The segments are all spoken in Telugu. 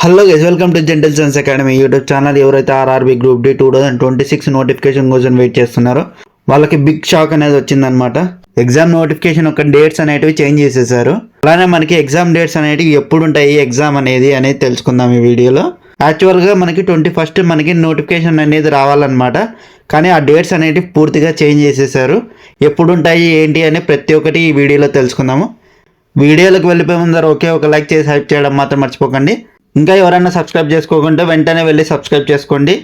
Hello guys welcome to gentle science academy YouTube channel ఎవరైతే RRB group D two thousand twenty six notification కోసం వెయిట్ చేస్తున్నారో వాళ్ళకి బిగ్ షాక్ అనేది వచ్చిందనమాట ఎగ్జామ్ నోటిఫికేషన్ యొక్క డేట్స్ అనేటివి చేంజ్ చేసేసారు. అలానే మనకి ఎగ్జామ్ డేట్స్ అనేటివి ఎప్పుడు ఉంటాయి ఎగ్జామ్ అనేది అనేది తెలుసుకుందాం ఈ వీడియోలో. యాక్చువల్గా మనకి ట్వంటీ ఫస్ట్ మనకి నోటిఫికేషన్ అనేది రావాలన్నమాట. కానీ ఆ డేట్స్ అనేటివి పూర్తిగా చేంజ్ చేసేసారు. ఎప్పుడు ఉంటాయి ఏంటి అని ప్రతి ఒక్కటి ఈ వీడియోలో తెలుసుకుందాము. వీడియోలకు వెళ్ళిపోయే ముందర ఒకే ఒక లైక్ చేసి హైప్ చేయడం మాత్రం మర్చిపోకండి. ఇంకా ఎవరైనా సబ్స్క్రైబ్ చేసుకోకుంటే వెంటనే వెళ్ళి సబ్స్క్రైబ్ చేసుకోండి.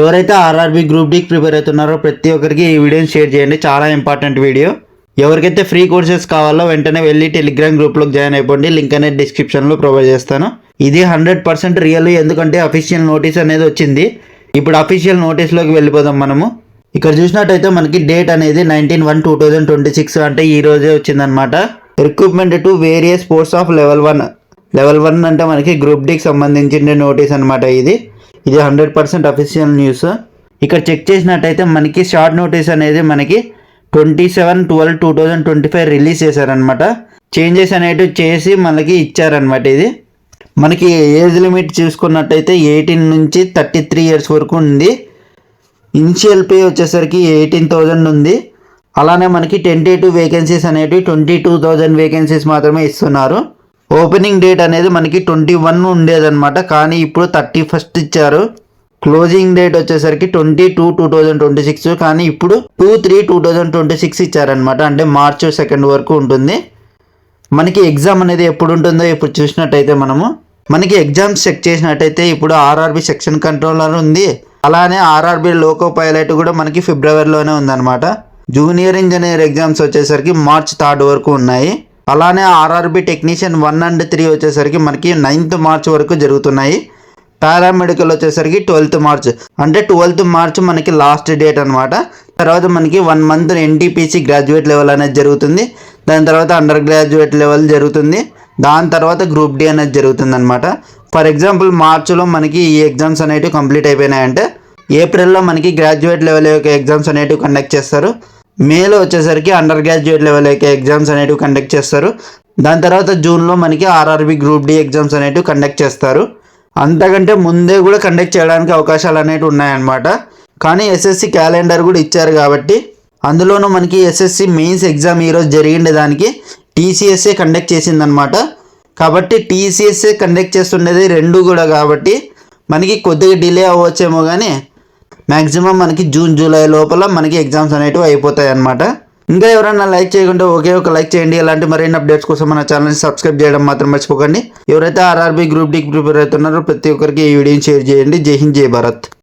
ఎవరైతే ఆర్ఆర్బి గ్రూప్ డీకి ప్రిపేర్ అవుతున్నారో ప్రతి ఒక్కరికి ఈ వీడియోని షేర్ చేయండి. చాలా ఇంపార్టెంట్ వీడియో. ఎవరికైతే ఫ్రీ కోర్సెస్ కావాలో వెంటనే వెళ్ళి టెలిగ్రామ్ గ్రూప్లోకి జాయిన్ అయిపోండి. లింక్ అనేది డిస్క్రిప్షన్లో ప్రొవైడ్ చేస్తాను. ఇది హండ్రెడ్ పర్సెంట్ రియల్ ఎందుకంటే అఫీషియల్ నోటీస్ అనేది వచ్చింది. ఇప్పుడు అఫీషియల్ నోటీస్లోకి వెళ్ళిపోదాం మనము. ఇక్కడ చూసినట్టయితే మనకి డేట్ అనేది nineteen one two thousand twenty six అంటే ఈ రోజే వచ్చిందనమాట recruitment to various post of level one level one అంటే మనకి గ్రూప్ డీకి సంబంధించిన నోటీస్ అనమాట ఇది. ఇది హండ్రెడ్ పర్సెంట్ అఫీషియల్ న్యూస్. ఇక్కడ చెక్ చేసినట్టయితే మనకి షార్ట్ నోటీస్ అనేది మనకి twenty seven twelve two thousand twenty five release చేశారనమాట చేంజెస్ అనేటివి చేసి మనకి ఇచ్చారనమాట ఇది. మనకి ఏజ్ లిమిట్ చూసుకున్నట్టయితే ఎయిటీన్ నుంచి థర్టీ త్రీ ఇయర్స్ వరకు ఉంది. ఇనిషియల్ పే వచ్చేసరికి ఎయిటీన్ థౌజండ్ ఉంది. అలానే మనకి ట్వంటీ టూ వేకెన్సీస్ అనేటివి ట్వంటీ టూ థౌజండ్ వేకెన్సీస్ మాత్రమే ఇస్తున్నారు. ఓపెనింగ్ డేట్ అనేది మనకి ట్వంటీ వన్ ఉండేదన్నమాట. కానీ ఇప్పుడు థర్టీ ఫస్ట్ ఇచ్చారు. క్లోజింగ్ డేట్ వచ్చేసరికి twenty two two thousand twenty six. కానీ ఇప్పుడు two three two thousand twenty six ఇచ్చారనమాట అంటే మార్చ్ సెకండ్ వరకు ఉంటుంది. మనకి ఎగ్జామ్ అనేది ఎప్పుడు ఉంటుందో ఇప్పుడు చూసినట్టయితే మనము. మనకి ఎగ్జామ్స్ చెక్ చేసినట్టయితే ఇప్పుడు ఆర్ఆర్బి సెక్షన్ కంట్రోలర్ ఉంది. అలానే ఆర్ఆర్బి లోకో పైలట్ కూడా మనకి ఫిబ్రవరిలోనే ఉందన్నమాట. జూనియర్ ఇంజనీర్ ఎగ్జామ్స్ వచ్చేసరికి మార్చ్ థర్డ్ వరకు ఉన్నాయి. అలానే RRB technician one and three వచ్చేసరికి మనకి నైన్త్ మార్చ్ వరకు జరుగుతున్నాయి. పారామెడికల్ వచ్చేసరికి ట్వెల్త్ మార్చ్ అంటే ట్వెల్త్ మార్చ్ మనకి లాస్ట్ డేట్ అనమాట తర్వాత మనకి one month NTPC graduate level అనేది జరుగుతుంది. దాని తర్వాత అండర్ గ్రాడ్యుయేట్ లెవెల్ జరుగుతుంది. దాని తర్వాత గ్రూప్ డి అనేది జరుగుతుంది అనమాట ఫర్ ఎగ్జాంపుల్ మార్చిలో మనకి ఈ ఎగ్జామ్స్ అనేటివి కంప్లీట్ అయిపోయినాయంటే ఏప్రిల్లో మనకి గ్రాడ్యుయేట్ లెవెల్ యొక్క ఎగ్జామ్స్ అనేటివి కండక్ట్ చేస్తారు. మేలో వచ్చేసరికి అండర్ గ్రాడ్యుయేట్ లెవెల్ ఎగ్జామ్స్ అనేటివి కండక్ట్ చేస్తారు. దాని తర్వాత జూన్లో మనకి ఆర్ఆర్బి గ్రూప్ డి ఎగ్జామ్స్ అనేటివి కండక్ట్ చేస్తారు. అంతకంటే ముందే కూడా కండక్ట్ చేయడానికి అవకాశాలు అనేవి ఉన్నాయన్నమాట. కానీ ఎస్ఎస్సి క్యాలెండర్ కూడా ఇచ్చారు కాబట్టి అందులోనూ మనకి ఎస్ఎస్సి మెయిన్స్ ఎగ్జామ్ ఈరోజు జరిగిండే దానికి టీసీఎస్ఏ కండక్ట్ చేసిందనమాట కాబట్టి టీసీఎస్ఏ కండక్ట్ చేస్తుండేది రెండు కూడా కాబట్టి మనకి కొద్దిగా డిలే అవ్వచ్చేమో కానీ మ్యాక్సిమం మనకి జూన్ జూలై లోపల మనకి ఎగ్జామ్స్ అనేటివి అయిపోతాయి అనమాట ఇంకా ఎవరైనా లైక్ చేయకుండా ఒకే ఒక లైక్ చేయండి. ఇలాంటి మరిన్ని అప్డేట్స్ కోసం మన ఛానల్ని సబ్స్క్రైబ్ చేయడం మాత్రం మర్చిపోకండి. ఎవరైతే ఆర్ఆర్బీ గ్రూప్ డీకి ప్రిపేర్ అవుతున్నారో ప్రతి ఒక్కరికి ఈ వీడియోని షేర్ చేయండి. జై హింద్ జై భారత్.